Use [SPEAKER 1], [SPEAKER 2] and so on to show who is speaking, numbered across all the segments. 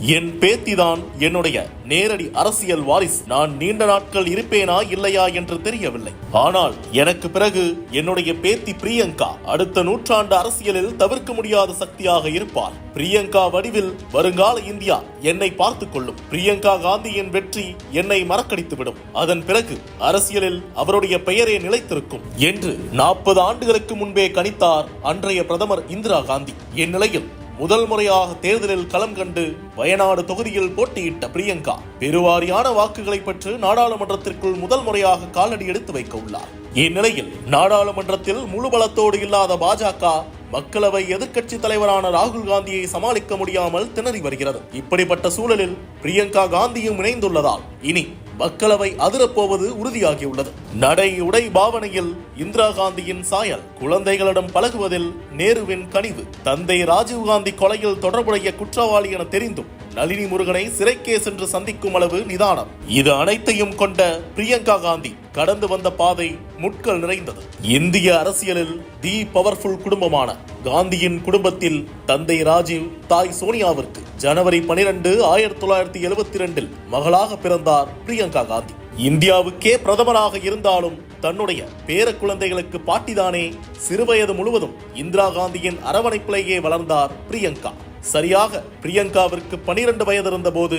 [SPEAKER 1] என் பேத்திதான் என்னுடைய நேரடி அரசியல் வாரிஸ் நான் நீண்ட நாட்கள் இருப்பேனா இல்லையா என்று தெரியவில்லை. ஆனால் எனக்கு பிறகு என்னுடைய பேத்தி பிரியங்கா அடுத்த நூற்றாண்டு அரசியலில் தவிர்க்க முடியாத சக்தியாக இருப்பார். பிரியங்கா வடிவில் வருங்கால இந்தியா என்னை பார்த்துக் கொள்ளும். பிரியங்கா காந்தியின் வெற்றி என்னை மறக்கடித்துவிடும். அதன் பிறகு அரசியலில் அவருடைய பெயரே நிலைத்திருக்கும் என்று நாற்பது ஆண்டுகளுக்கு முன்பே கணித்தார் அன்றைய பிரதமர் இந்திரா காந்தி. இந்நிலையில் முதல் முறையாக தேர்தலில் களம் கண்டு வயநாடு தொகுதியில் போட்டியிட்ட பிரியங்கா பெருவாரியான வாக்குகளை பெற்று நாடாளுமன்றத்திற்குள் முதல் முறையாக காலடி எடுத்து வைக்க உள்ளார். இந்நிலையில் நாடாளுமன்றத்தில் முழு பலத்தோடு இல்லாத பாஜக மக்களவை எதிர்க்கட்சி தலைவரான ராகுல் காந்தியை சமாளிக்க முடியாமல் திணறி வருகிறது. இப்படிப்பட்ட சூழலில் பிரியங்கா காந்தியும் இணைந்துள்ளதால் இனி மக்களவை அதிரப்போவது உறுதியாகியுள்ளது. நடை உடை பாவனையில் இந்திரா காந்தியின் சாயல் குழந்தைகளிடம் பழகுவதில் நேருவின் கனிவு. தந்தை ராஜீவ்காந்தி கொலையில் தொடர்புடைய குற்றவாளி என தெரிந்தும் நளினி முருகனை சிறைக்கே சென்று சந்திக்கும் அளவு நிதானம். இது அனைத்தையும் கொண்ட பிரியங்கா காந்தி கடந்து வந்த பாதை முட்கள் நிறைந்தது. இந்திய அரசியலில் தி பவர்ஃபுல் குடும்பமான காந்தியின் குடும்பத்தில் தந்தை ராஜீவ் தாய் சோனியாவிற்கு ஜனவரி பனிரெண்டு ஆயிரத்தி தொள்ளாயிரத்தி எழுபத்தி ரெண்டில் மகளாக பிறந்தார் பிரியங்கா காந்தி. இந்தியாவுக்கே பிரதமராக இருந்தாலும் தன்னுடைய பேர குழந்தைகளுக்கு பாட்டிதானே சிறுவயது முழுவதும் இந்திரா காந்தியின் அரவணைப்பிலேயே வளர்ந்தார் பிரியங்கா. சரியாக பிரியங்காவிற்கு பனிரெண்டு வயது இருந்தபோது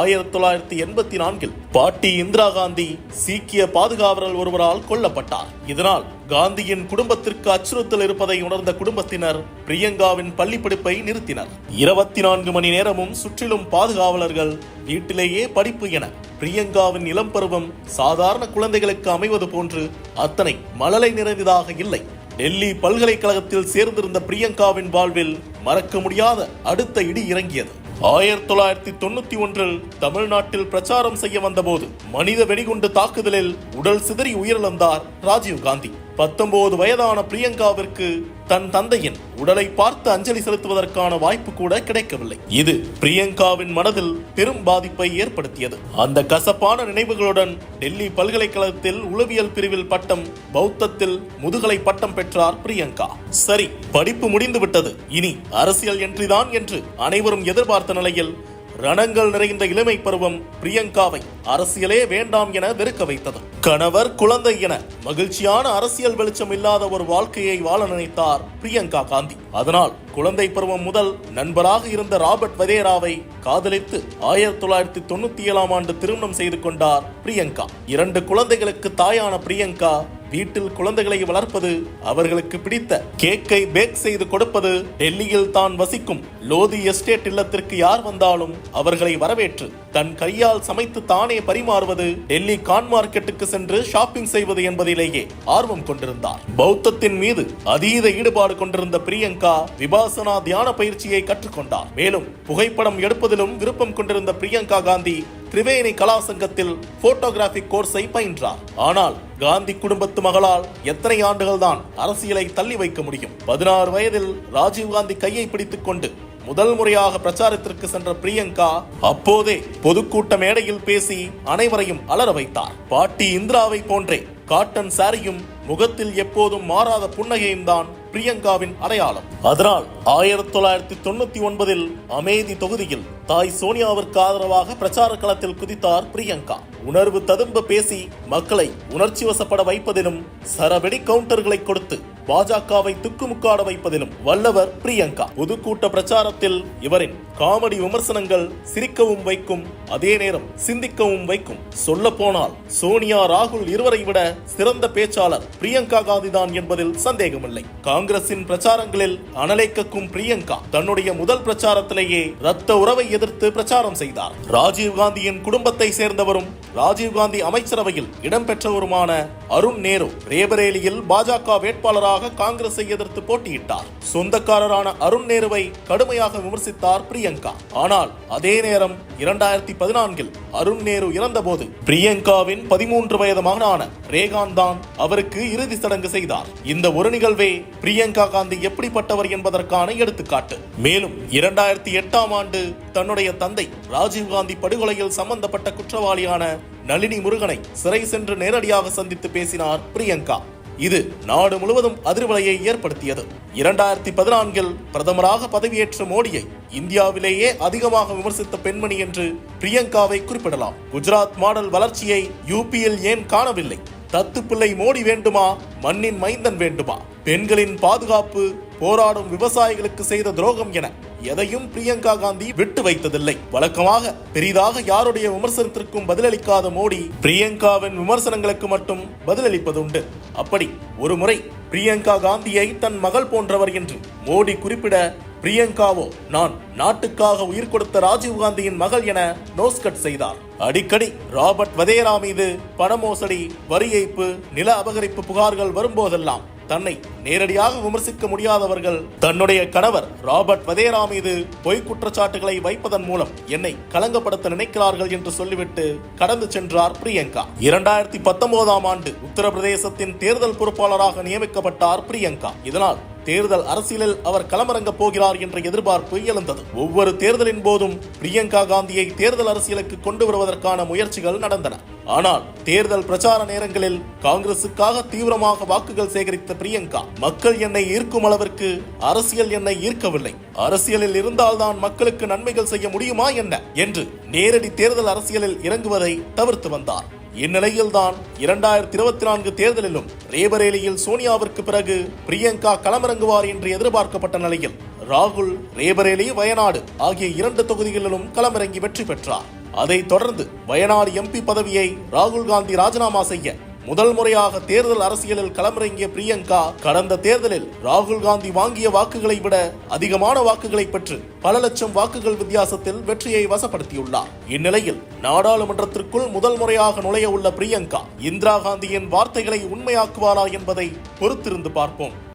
[SPEAKER 1] ஆயிரத்தி தொள்ளாயிரத்தி எண்பத்தி நான்கில் பாட்டி இந்திரா காந்தி சீக்கிய பாதுகாவலர் ஒருவரால் கொல்லப்பட்டார். இதனால் காந்தியின் குடும்பத்திற்கு அச்சுறுத்தல் இருப்பதை உணர்ந்த குடும்பத்தினர் பிரியங்காவின் பள்ளிப்படிப்பை நிறுத்தினர். இருபத்தி நான்கு மணி நேரமும் சுற்றிலும் பாதுகாவலர்கள் வீட்டிலேயே படிப்பு என பிரியங்காவின் இளம் பருவம் சாதாரண குழந்தைகளுக்கு அமைவது போன்று அத்தனை மழலை நிறைந்ததாக இல்லை. டெல்லி பல்கலைக்கழகத்தில் சேர்ந்திருந்த பிரியங்காவின் வாழ்வில் மறக்க முடியாத அடுத்த இடி இறங்கியது. ஆயிரத்தி தொள்ளாயிரத்தி தொண்ணூத்தி ஒன்றில் தமிழ்நாட்டில் பிரச்சாரம் செய்ய வந்தபோது மனித வெடிகுண்டு தாக்குதலில் உடல் சிதறி உயிரிழந்தார் ராஜீவ் காந்தி. பத்தொன்பது வயதான பிரியங்காவிற்கு தன் தந்தையின் உடலை பார்த்து அஞ்சலி செலுத்துவதற்கான வாய்ப்பு கூட கிடைக்கவில்லை. இது பிரியங்காவின் மனதில் பெரும் பாதிப்பை ஏற்படுத்தியது. அந்த கசப்பான நினைவுகளுடன் டெல்லி பல்கலைக்கழகத்தில் உளவியல் பிரிவில் பட்டம் பௌத்தத்தில் முதுகலை பட்டம் பெற்றார் பிரியங்கா. சரி படிப்பு முடிந்து விட்டது இனி அரசியல் என்றிதான் என்று அனைவரும் எதிர்பார்த்த நிலையில் ரணங்கள் நிறைந்த இளமை பருவம் பிரியங்காவை அரசியலே வேண்டாம் என வெறுக்க வைத்தது. கணவர் குழந்தை என மகிழ்ச்சியான அரசியல் வெளிச்சம் இல்லாத ஒரு வாழ்க்கையை வாழ நினைத்தார் பிரியங்கா காந்தி. அதனால் குழந்தை பருவம் முதல் நண்பராக இருந்த ராபர்ட் வதேராவை காதலித்து ஆயிரத்தி தொள்ளாயிரத்தி தொண்ணூத்தி ஏழாம் ஆண்டு திருமணம் செய்து கொண்டார் பிரியங்கா. இரண்டு குழந்தைகளுக்கு தாயான பிரியங்கா வீட்டில் குழந்தைகளை வளர்ப்பது அவர்களுக்கு பிடித்த கேக்கை பேக் செய்து கொடுப்பது டெல்லியில் தான் வசிக்கும். லோதி எஸ்டேட் இல்லத்திற்கு யார் வந்தாலும் அவர்களை வரவேற்று தன் கையால் சமைத்து தானே பரிமாறுவது டெல்லி கான் மார்க்கெட்டுக்கு சென்று ஷாப்பிங் செய்வது என்பதிலேயே ஆர்வம் கொண்டிருந்தார். பௌத்தத்தின் மீது அதீத ஈடுபாடு கொண்டிருந்த பிரியங்கா விபாசனா தியான பயிற்சியை கற்றுக்கொண்டார். மேலும் புகைப்படம் எடுப்பதிலும் விருப்பம் கொண்டிருந்த பிரியங்கா காந்தி திரிவேணி கலாசங்கத்தில் போட்டோகிராபிக் கோர்ஸை பயின்றார். ஆனால் காந்தி குடும்பத்து மகளால் எத்தனை ஆண்டுகள் தான் அரசியலை தள்ளி வைக்க முடியும்? பதினாறு வயதில் ராஜீவ் காந்தி கையை பிடித்துக் கொண்டு முதல் முறையாக பிரச்சாரத்திற்கு சென்ற பிரியங்கா அப்போதே பொதுக்கூட்ட மேடையில் பேசி அனைவரையும் அலற வைத்தார். பாட்டி இந்திராவை போன்றே காட்டன் சாரியும் முகத்தில் எப்போதும் மாறாத புன்னகையும் தான் பிரியங்காவின் அடையாளம். அதனால் ஆயிரத்தி தொள்ளாயிரத்தி தொண்ணூத்தி ஒன்பதில் அமேதி தொகுதியில் தாய் சோனியாவிற்கு ஆதரவாக பிரச்சார களத்தில் குதித்தார் பிரியங்கா. உணர்வு ததும்ப பேசி மக்களை உணர்ச்சி வசப்பட வைப்பதிலும் சரவெடி கவுண்டர்களை கொடுத்து பாஜகவை துக்குமுக்காட வைப்பதிலும் வல்லவர் பிரியங்கா. பொதுக்கூட்ட பிரச்சாரத்தில் இவரின் காமெடி விமர்சனங்கள் சிரிக்கவும் வைக்கும் அதே நேரம் சிந்திக்கவும் வைக்கும். சொல்ல போனால் சோனியா ராகுல் இருவரை விட சிறந்த பேச்சாளர் பிரியங்கா காந்தி தான் என்பதில் சந்தேகமில்லை. காங்கிரசின் பிரச்சாரங்களில் அனலை கக்கும் பிரியங்கா தன்னுடைய முதல் பிரச்சாரத்திலேயே ரத்த உறவை எதிர்த்து பிரச்சாரம் செய்தார். ராஜீவ் காந்தியின் குடும்பத்தை சேர்ந்தவரும் ராஜீவ் காந்தி அமைச்சரவையில் இடம்பெற்றவருமான அருண் நேரு ரேபரேலியில் பாஜக வேட்பாளராக காங்கிரஸை எதிர்த்து போட்டியிட்டார். சொந்தக்காரரான அருண் நேருவை கடுமையாக விமர்சித்தார் பிரியங்கா. ஆனால் அதே நேரம் இரண்டாயிரத்தி பதினான்கில் அருண் நேரு இறந்தபோது பிரியங்காவின் பதிமூன்று வயது மகனான ரேகான் தான் அவருக்கு இறுதி சடங்கு செய்தார். இந்த ஒரு நிகழ்வே பிரியங்கா காந்தி எப்படிப்பட்டவர் என்பதற்கான எடுத்துக்காட்டு. மேலும் இரண்டாயிரத்தி எட்டாம் ஆண்டு தன்னுடைய தந்தை ராஜீவ் காந்தி படுகொலையில் சம்பந்தப்பட்ட குற்றவாளியான நளினி முருகனை சிறை சென்று நேரடியாக சந்தித்து பேசினார் பிரியங்கா. இது நாடு முழுவதும் அதிர்வலையை ஏற்படுத்தியது. இரண்டாயிரத்தி பதினான்கில் பிரதமராக பதவியேற்ற மோடியை இந்தியாவிலேயே அதிகமாக விமர்சித்த பெண்மணி என்று பிரியங்காவை குறிப்பிடலாம். குஜராத் மாடல் வளர்ச்சியை யூபியில் ஏன் காணவில்லை? தத்து பிள்ளை மோடி வேண்டுமா? மண்ணின் மைந்தன் வேண்டுமா? பெண்களின் பாதுகாப்பு போராடும் விவசாயிகளுக்கு செய்த துரோகம் என எதையும் பிரியங்கா காந்தி விட்டு வைத்ததில்லை. வழக்கமாக பெரிதாக யாருடைய விமர்சனத்திற்கும் பதிலளிக்காத மோடி பிரியங்காவின் விமர்சனங்களுக்கு மட்டும் பதிலளிப்பதுண்டு. அப்படி ஒருமுறை பிரியங்கா காந்தியை தன் மகள் போன்றவர் என்று மோடி குறிப்பிட பிரியங்காவோ நான் நாட்டுக்காக உயிர் கொடுத்த ராஜீவ்காந்தியின் மகள் என நோஸ்கட் செய்தார். அடிக்கடி ராபர்ட் வதேரா மீது பண மோசடி வரி ஏய்ப்பு நில அபகரிப்பு புகார்கள் வரும்போதெல்லாம் தன்னை நேரடியாக விமர்சிக்க முடியாதவர்கள் தன்னுடைய கணவர் ராபர்ட் வதேரா மீது பொய் குற்றச்சாட்டுகளை வைப்பதன் மூலம் என்னை கலங்கப்படுத்த நினைக்கிறார்கள் என்று சொல்லிவிட்டு கடந்து சென்றார் பிரியங்கா. இரண்டாயிரத்தி பத்தொன்பதாம் ஆண்டு உத்தரப்பிரதேசத்தின் தேர்தல் பொறுப்பாளராக நியமிக்கப்பட்டார் பிரியங்கா. இதனால் தேர்தல் அரசியலில் அவர் களமிறங்க போகிறார் என்ற எதிர்பார்ப்பு எழுந்தது ஒவ்வொரு தேர்தலின் போதும் பிரியங்கா காந்தியை தேர்தல் அரசியலுக்கு கொண்டு வருவதற்கான முயற்சிகள் நடந்தன. ஆனால் தேர்தல் பிரச்சார நேரங்களில் காங்கிரசுக்காக தீவிரமாக வாக்குகள் சேகரித்த பிரியங்கா மக்கள் என்னை ஈர்க்கும் அளவிற்கு அரசியல் என்னை ஈர்க்கவில்லை. அரசியலில் இருந்தால்தான் மக்களுக்கு நன்மைகள் செய்ய முடியுமா என்ன? என்று நேரடி தேர்தல் அரசியலில் இறங்குவதை தவிர்த்து வந்தார். இந்நிலையில்தான் இரண்டாயிரத்தி இருபத்தி நான்கு தேர்தலிலும் ரேபரேலியில் சோனியாவிற்கு பிறகு பிரியங்கா களமிறங்குவார் என்று எதிர்பார்க்கப்பட்ட நிலையில் ராகுல் ரேபரேலி வயநாடு ஆகிய இரண்டு தொகுதிகளிலும் களமிறங்கி வெற்றி பெற்றார். அதைத் தொடர்ந்து வயநாடு எம்பி பதவியை ராகுல் காந்தி ராஜினாமா செய்ய முதல் முறையாக தேர்தல் அரசியலில் களமிறங்கிய பிரியங்கா கடந்த தேர்தலில் ராகுல் காந்தி வாங்கிய வாக்குகளை விட அதிகமான வாக்குகளை பெற்று பல லட்சம் வாக்குகள் வித்தியாசத்தில் வெற்றியை வசப்படுத்தியுள்ளார். இந்நிலையில் நாடாளுமன்றத்திற்குள் முதல் முறையாக நுழைய உள்ள பிரியங்கா இந்திரா காந்தியின் வார்த்தைகளை உண்மையாக்குவாரா என்பதை பொறுத்திருந்து பார்ப்போம்.